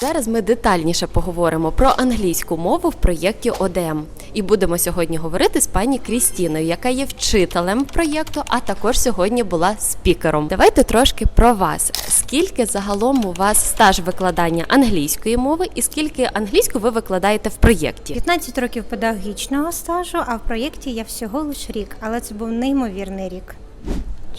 Зараз ми детальніше поговоримо про англійську мову в проєкті ОДМ. І будемо сьогодні говорити з пані Крістіною, яка є вчителем проєкту, а також сьогодні була спікером. Давайте трошки про вас. Скільки загалом у вас стаж викладання англійської мови, і скільки англійську ви викладаєте в проєкті? 15 років педагогічного стажу, а в проєкті я всього лиш рік, але це був неймовірний рік.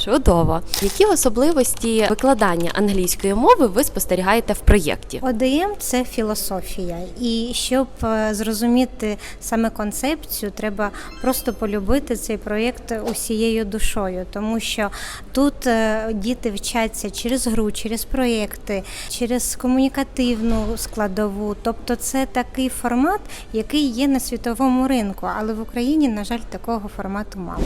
Чудово. Які особливості викладання англійської мови ви спостерігаєте в проєкті? ОДМ це філософія, і щоб е, зрозуміти саме концепцію, треба просто полюбити цей проєкт усією душою, тому що тут е, діти вчаться через гру, через проєкти, через комунікативну складову. Тобто, це такий формат, який є на світовому ринку, але в Україні, на жаль, такого формату мало.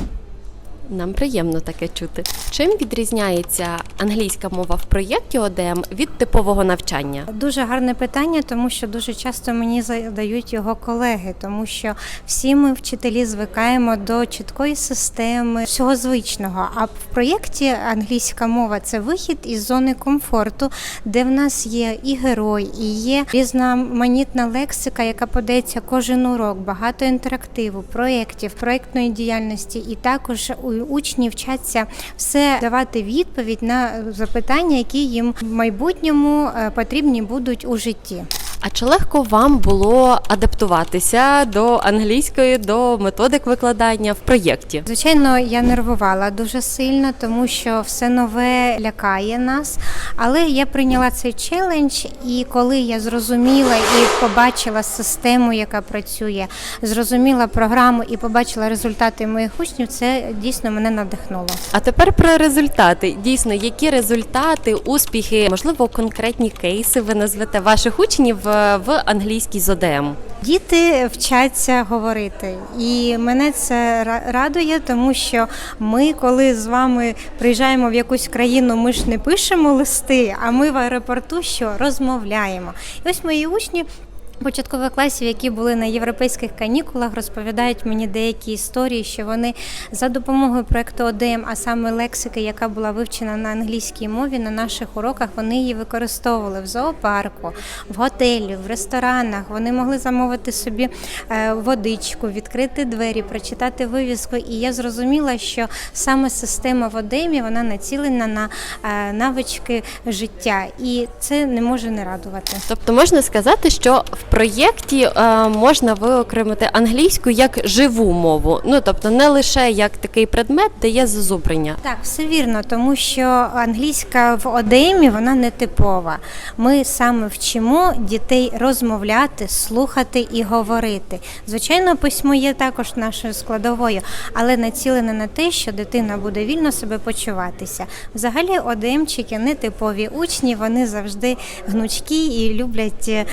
Нам приємно таке чути. Чим відрізняється англійська мова в проєкті ОДМ від типового навчання? Дуже гарне питання, тому що дуже часто мені задають його колеги, тому що всі ми вчителі звикаємо до чіткої системи, всього звичного. А в проєкті англійська мова це вихід із зони комфорту, де в нас є і герой, і є різноманітна лексика, яка подається кожен урок, багато інтерактиву, проєктів, проєктної діяльності, і також у учні вчаться все давати відповідь на запитання, які їм в майбутньому е, потрібні будуть у житті. А чи легко вам було адаптуватися до англійської, до методик викладання в проєкті? Звичайно, я нервувала дуже сильно, тому що все нове лякає нас. Але я прийняла цей челендж, і коли я зрозуміла і побачила систему, яка працює, зрозуміла програму і побачила результати моїх учнів, це дійсно мене надихнуло. А тепер про результати. Дійсно, які результати, успіхи, можливо, конкретні кейси ви назвете ваших учнів е, в англійській з ОДМ? Діти вчаться говорити, і мене це радує, тому що ми, коли з вами приїжджаємо в якусь країну, ми ж не пишемо листи, а ми в аеропорту що розмовляємо. І ось мої учні. Початкових класів, які були на європейських канікулах, розповідають мені деякі історії, що вони за допомогою проекту ОДМ, а саме лексики, яка була вивчена на англійській мові, на наших уроках, вони її використовували в зоопарку, в готелі, в ресторанах. Вони могли замовити собі е, водичку, відкрити двері, прочитати вивіску. І я зрозуміла, що саме система в ОДМі вона націлена на е, навички життя, і це не може не радувати. Тобто можна сказати, що в проєкті е, можна виокремити англійську як живу мову, ну тобто не лише як такий предмет, де є зазубрення. Так, все вірно, тому що англійська в ОДМі вона не типова. Ми саме вчимо дітей розмовляти, слухати і говорити. Звичайно, письмо є також нашою складовою, але націлене на те, що дитина буде вільно себе почуватися. Взагалі, ОДМчики не типові учні, вони завжди гнучкі і люблять е,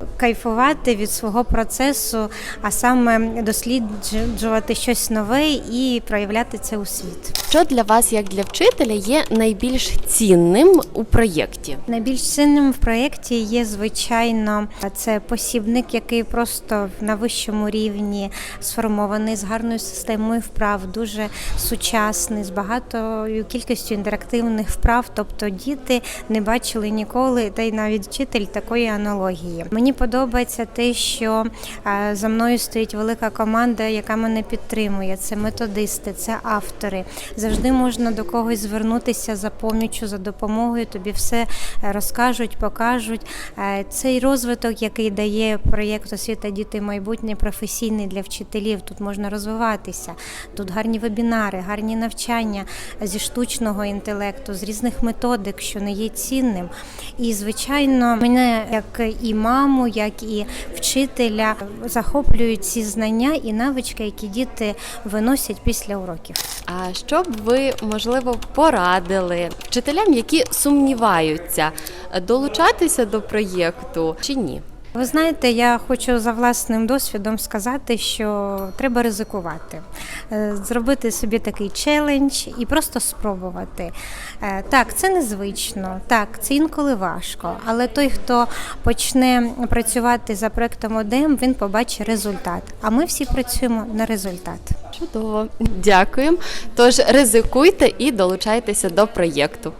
кайфувати від свого процесу, а саме досліджувати щось нове і проявляти це у світ. Що для вас, як для вчителя, є найбільш цінним у проєкті? Найбільш цінним в проєкті є, звичайно, це посібник, який просто на вищому рівні сформований з гарною системою вправ, дуже сучасний, з багатою кількістю інтерактивних вправ. Тобто діти не бачили ніколи, та й навіть вчитель такої аналогії. Мені подобається те, що е, за мною стоїть велика команда, яка мене підтримує. Це методисти, це автори. Завжди можна до когось звернутися за поміччю, за допомогою. Тобі все е, розкажуть, покажуть. Е, Цей розвиток, який дає проєкт освіта діти майбутнє професійний для вчителів. Тут можна розвиватися. Тут гарні вебінари, гарні навчання зі штучного інтелекту, з різних методик, що не є цінним. І звичайно, мене як і маму, як і вчителя захоплюють ці знання і навички, які діти виносять після уроків. А що б ви можливо порадили вчителям, які сумніваються, долучатися до проєкту чи ні? Ви знаєте, я хочу за власним досвідом сказати, що треба ризикувати, зробити собі такий челендж і просто спробувати. Е, Так, це незвично, так, це інколи важко, але той, хто почне працювати за проектом ОДМ, він побачить результат. А ми всі працюємо на результат. Чудово, дякуємо. Тож ризикуйте і долучайтеся до проєкту.